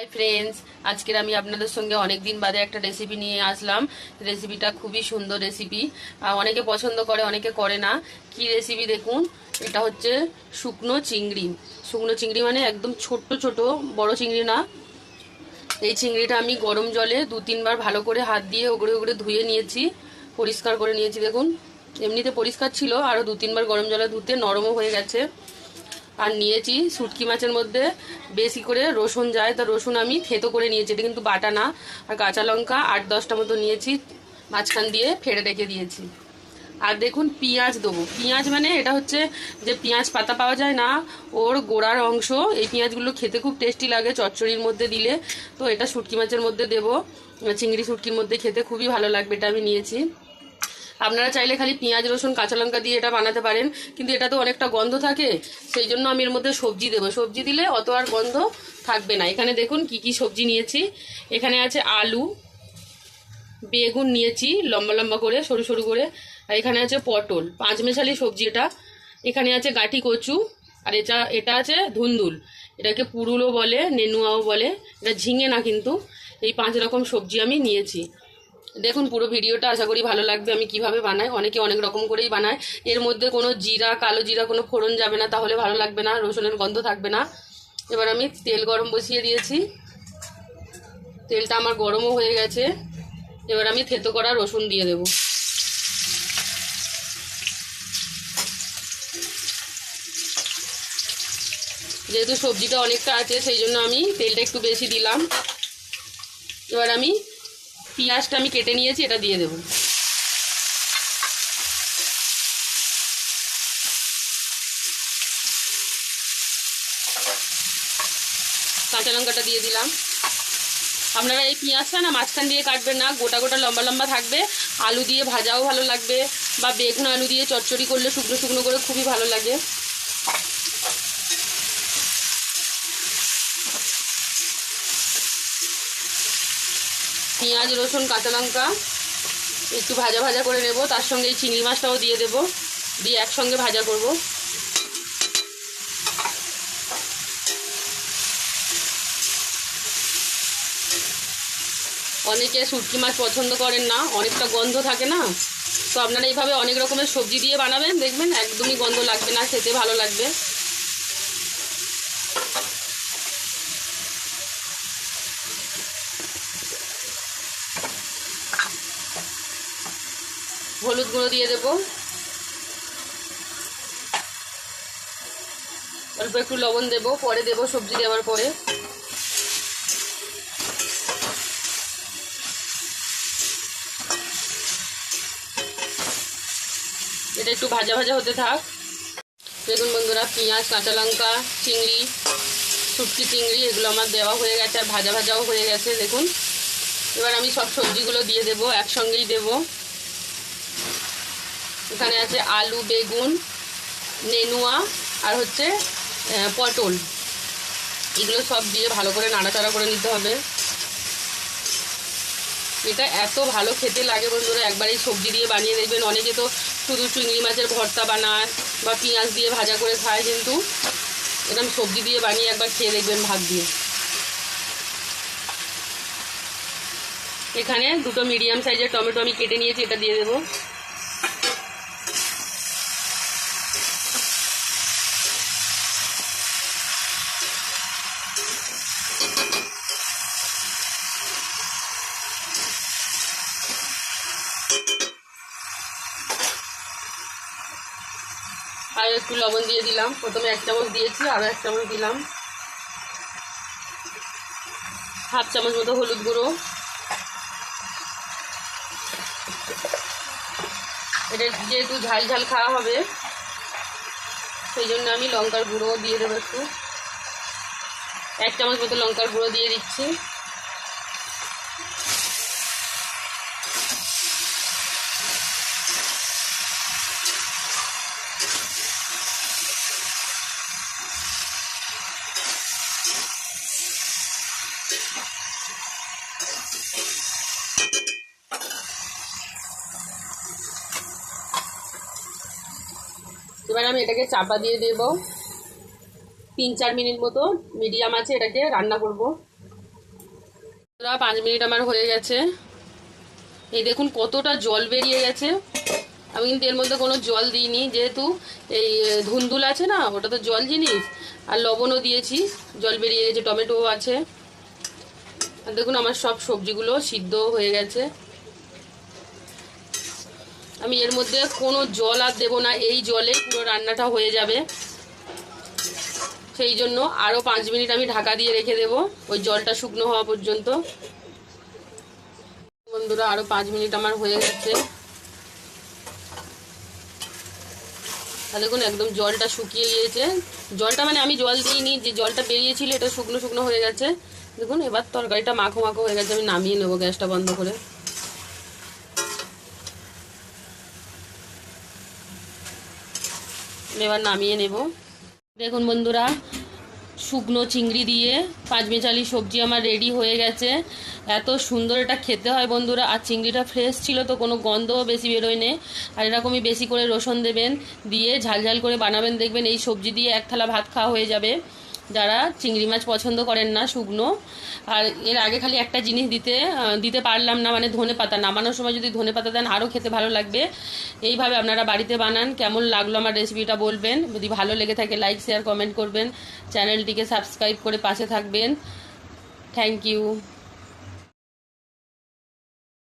Hi friends আজকের আমি আপনাদের সঙ্গে অনেক দিন বাদে একটা রেসিপি নিয়ে আসলাম। রেসিপিটা খুবই সুন্দর রেসিপি অনেকে পছন্দ করে, অনেকে করে না। কি রেসিপি দেখুন? এটা হচ্ছে শুকনো চিংড়ি। শুকনো চিংড়ি মানে একদম ছোট্ট, ছোট, বড় চিংড়ি না। এই চিংড়িটা আমি গরম জলে দু, তিনবার ভালো করে হাত দিয়ে ওগড়ে ওগড়ে ধুয়ে নিয়েছি। পরিষ্কার করে নিয়েছি, দেখুন। এমনিতে পরিষ্কার ছিল আরও দু, তিনবার গরম জলে ধুতে নরমও হয়ে গেছে। আর নিয়েছি শুটকি মাছের মধ্যে বেশি করে রসুন যায়, তা রসুন আমি থেতো করে নিয়েছি। এটা কিন্তু বাটা না, আর কাঁচা লঙ্কা আট দশটা মতো নিয়েছি, মাঝখান দিয়ে ফেড়ে রেখে দিয়েছি। আর দেখুন, পেঁয়াজ দেবো। পেঁয়াজ মানে এটা হচ্ছে যে পেঁয়াজ পাতা পাওয়া যায় না, ওর গোড়ার অংশ, এই পেঁয়াজগুলো খেতে খুব টেস্টি লাগে চচ্চড়ির মধ্যে দিলে। তো এটা শুটকি মাছের মধ্যে দেবো, চিংড়ি শুটকির মধ্যে খেতে খুবই ভালো লাগবে, এটা আমি নিয়েছি। আপনারা চাইলে খালি পেঁয়াজ, রসুন, কাঁচা লঙ্কা দিয়ে এটা বানাতে পারেন, কিন্তু এটা তো অনেকটা গন্ধ থাকে, সেই জন্য আমি এর মধ্যে সবজি দেবো। সবজি দিলে অত আর গন্ধ থাকবে না। এখানে দেখুন কি কি সবজি নিয়েছি। এখানে আছে আলু, বেগুন নিয়েছি, লম্বা লম্বা করে, সরু সরু করে। আর এখানে আছে পটল পাঁচ মেশালি সবজি এটা। এখানে আছে গাঠি কচু, আর এটা এটা আছে ধুন্দুল। এটাকে পুরুলো বলে, নেনুয়াও বলে। এটা ঝিঙে না কিন্তু, এই পাঁচ রকম সবজি আমি নিয়েছি। দেখুন, পুরো ভিডিওটা আশা করি ভালো লাগবে। আমি কীভাবে বানাই? অনেকে অনেক রকম করেই বানায়। এর মধ্যে কোনো জিরা, কালো জিরা, কোনো ফোড়ন যাবে না, তাহলে ভালো লাগবে না, রসুনের গন্ধ থাকবে না। এবার আমি তেল গরম বসিয়ে দিয়েছি। তেলটা আমার গরমও হয়ে গেছে। এবার আমি থেতো করা রসুন দিয়ে দেব। যেহেতু সবজিটা অনেকটা আছে, সেই জন্য আমি তেলটা একটু বেশি দিলাম। এবার আমি পেঁয়াজটা আমি কেটে নিয়েছি, এটা দিয়ে দেব। কাঁচা লঙ্কাটা দিয়ে দিলাম। আপনারা এই পেঁয়াজটা না মাঝখান দিয়ে কাটবেন না, গোটা গোটা লম্বা লম্বা থাকবে। আলু দিয়ে ভাজাও ভালো লাগবে, বা বেগুন আলু দিয়ে চচ্চড়ি করলে শুকনো শুকনো করে খুবই ভালো লাগে। পেঁয়াজ, রসুন, কাঁচা লঙ্কা একটু ভাজা ভাজা করে নেব। তার সঙ্গে এই চিংড়ি মাছটাও দিয়ে দেব। দিয়ে একসঙ্গে ভাজা করব। অনেকে শুটকি মাছ পছন্দ করেন না, অনেকটা গন্ধ থাকে না? তো আপনারা এইভাবে অনেক রকমের সবজি দিয়ে বানাবেন, দেখবেন একদমই গন্ধ লাগবে না, খেতে ভালো লাগবে। হলুদ গুঁড়ো দিয়ে দেব। অল্প একটু লবণ দেব, পরে দেব সবজি দেওয়ার পরে। এটা একটু ভাজা ভাজা হতে থাক। দেখুন বন্ধুরা, পেঁয়াজ, কাঁচা লঙ্কা, চিংড়ি, শুটকি চিংড়ি, এগুলো আমার দেওয়া হয়ে গেছে আর ভাজা ভাজাও হয়ে গেছে, দেখুন। এবার আমি সব সবজিগুলো দিয়ে দেব, একসঙ্গেই দেবো। এখানে আছে আলু, বেগুন, নেনুয়া আর হচ্ছে পটল। এগুলো সব দিয়ে ভালো করে নাড়াচাড়া করে নিতে হবে। এটা এত ভালো খেতে লাগে বন্ধুরা, একবার এই সবজি দিয়ে বানিয়ে দেখবেন। অনেকে তো শুধু চিংড়ি মাছের ভর্তা বানায় বা পেঁয়াজ দিয়ে ভাজা করে খায়, কিন্তু এরকম সবজি দিয়ে বানিয়ে একবার খেয়ে দেখবেন ভাত দিয়ে। এখানে দুটো মিডিয়াম সাইজের টমেটো আমি কেটে নিয়েছি, এটা দিয়ে দেবো। আর একটু লবণ দিয়ে দিলাম। প্রথমে এক চামচ দিয়েছি আরও এক চামচ দিলাম। হাফ চামচ মতো হলুদ গুঁড়ো। এটা যেহেতু ঝাল ঝাল খাওয়া হবে, সেই জন্য আমি লঙ্কার গুঁড়ো দিয়ে দেবো একটু। এক চামচ মতো লঙ্কার গুঁড়ো দিয়ে দিচ্ছি। এবার আমি এটাকে চাপা দিয়ে দেব। তিন চার মিনিট মতো মিডিয়াম আছে এটাকে রান্না করব। পাঁচ মিনিট আমার হয়ে গেছে। এই দেখুন কতটা জল বেরিয়ে গেছে। আমি কিন্তু এর মধ্যে কোনো জল দিইনি, যেহেতু এই ধুন্দুল আছে না, ওটা তো জল জিনিস। আর লবণও দিয়েছি, জল বেরিয়ে গেছে, টমেটোও আছে। আর দেখুন আমার সব সবজিগুলো সিদ্ধ হয়ে গেছে। আমি এর মধ্যে কোনো জল আর দেবো না, এই জলে পুরো রান্নাটা হয়ে যাবে। সেই জন্য আরও পাঁচ মিনিট আমি ঢাকা দিয়ে রেখে দেবো, ওই জলটা শুকনো হওয়া পর্যন্ত। বন্ধুরা, আরও পাঁচ মিনিট আমার হয়ে গেছে। আর দেখুন, একদম জলটা শুকিয়ে গিয়েছে। জলটা মানে আমি জল দিইনি, যে জলটা বেরিয়েছিল এটা শুকনো শুকনো হয়ে গেছে। দেখুন, এবার তরকারিটা মাখো মাখো হয়ে গেছে, আমি নামিয়ে নেব গ্যাসটা বন্ধ করে। এবার নামিয়ে নেব। দেখুন বন্ধুরা শুকনো চিংড়ি দিয়ে পাঁচমেচালি সবজি আমার রেডি হয়ে গেছে। এত সুন্দর এটা খেতে হয় বন্ধুরা। আর চিংড়িটা ফ্রেশ ছিল তো কোনো গন্ধও বেশি বেরোয় নে আর এরকমই বেশি করে রসুন দেবেন, দিয়ে ঝালঝাল ঝাল করে বানাবেন। দেখবেন এই সবজি দিয়ে এক থালা ভাত খাওয়া হয়ে যাবে। যারা চিংড়ি মাছ পছন্দ করেন না, শুকনো। আর এর আগে খালি একটা জিনিস দিতে দিতে পারলাম না মানে ধনে পাতা। নামানোর সময় যদি ধনে পাতা দেন, আরও খেতে ভালো লাগবে। এইভাবে আপনারা বাড়িতে বানান। কেমন লাগল আমার রেসিপিটা বলবেন। যদি ভালো লেগে থাকে লাইক শেয়ার কমেন্ট করবেন। চ্যানেলটিকে সাবস্ক্রাইব করে পাশে থাকবেন। Thank you